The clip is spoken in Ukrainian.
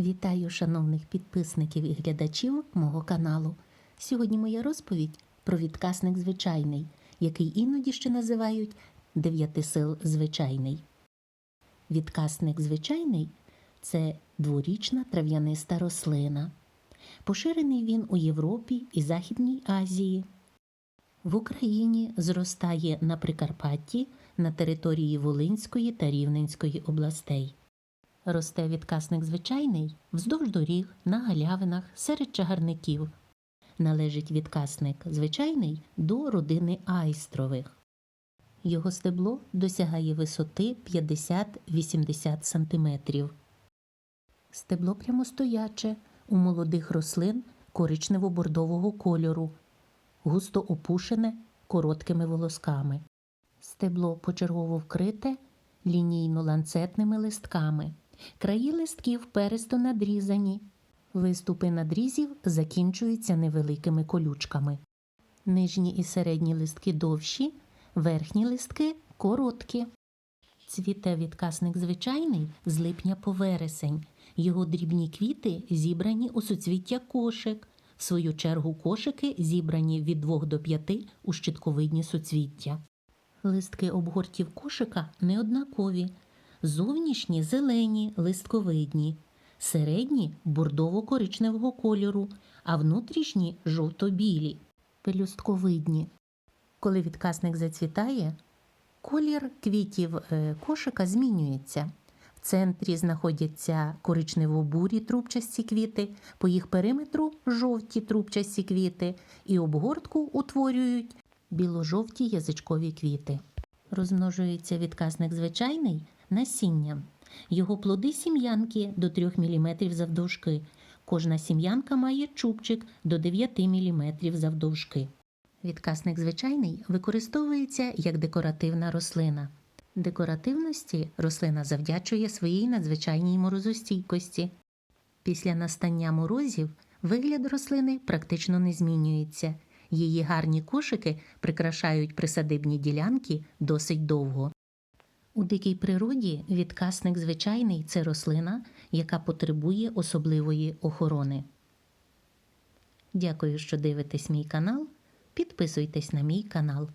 Вітаю шановних підписників і глядачів мого каналу. Сьогодні моя розповідь про відкасник звичайний, який іноді ще називають дев'ятисил звичайний. Відкасник звичайний це дворічна трав'яниста рослина. Поширений він у Європі і Західній Азії. В Україні зростає на Прикарпатті на території Волинської та Рівненської областей. Росте відкасник звичайний вздовж доріг, на галявинах, серед чагарників. Належить відкасник звичайний до родини айстрових. Його стебло досягає висоти 50-80 см. Стебло прямостояче, у молодих рослин коричнево-бордового кольору, густо опушене короткими волосками. Стебло почергово вкрите лінійно-ланцетними листками. Краї листків пересто надрізані. Виступи надрізів закінчуються невеликими колючками. Нижні і середні листки довші, верхні листки короткі. Цвіте відкасник звичайний з липня по вересень. Його дрібні квіти зібрані у суцвіття кошик. В свою чергу кошики зібрані від 2 до 5 у щитковидні суцвіття. Листки обгортів кошика неоднакові. Зовнішні зелені, листковидні, середні бордово-коричневого кольору, а внутрішні жовто-білі, пелюстковидні. Коли відкасник зацвітає, колір квітів е, кошика змінюється. В центрі знаходяться коричнево-бурі трубчасті квіти, по їх периметру жовті трубчасті квіти і обгортку утворюють біло-жовті язичкові квіти. Розмножується відкасник звичайний насінням. Його плоди сім'янки до 3 мм завдовжки. Кожна сім'янка має чубчик до 9 мм завдовжки. Відкасник звичайний використовується як декоративна рослина. Декоративності рослина завдячує своїй надзвичайній морозостійкості. Після настання морозів вигляд рослини практично не змінюється. Її гарні кошики прикрашають присадибні ділянки досить довго. У дикій природі відкасник звичайний це рослина, яка потребує особливої охорони. Дякую, що дивитесь мій канал. Підписуйтесь на мій канал.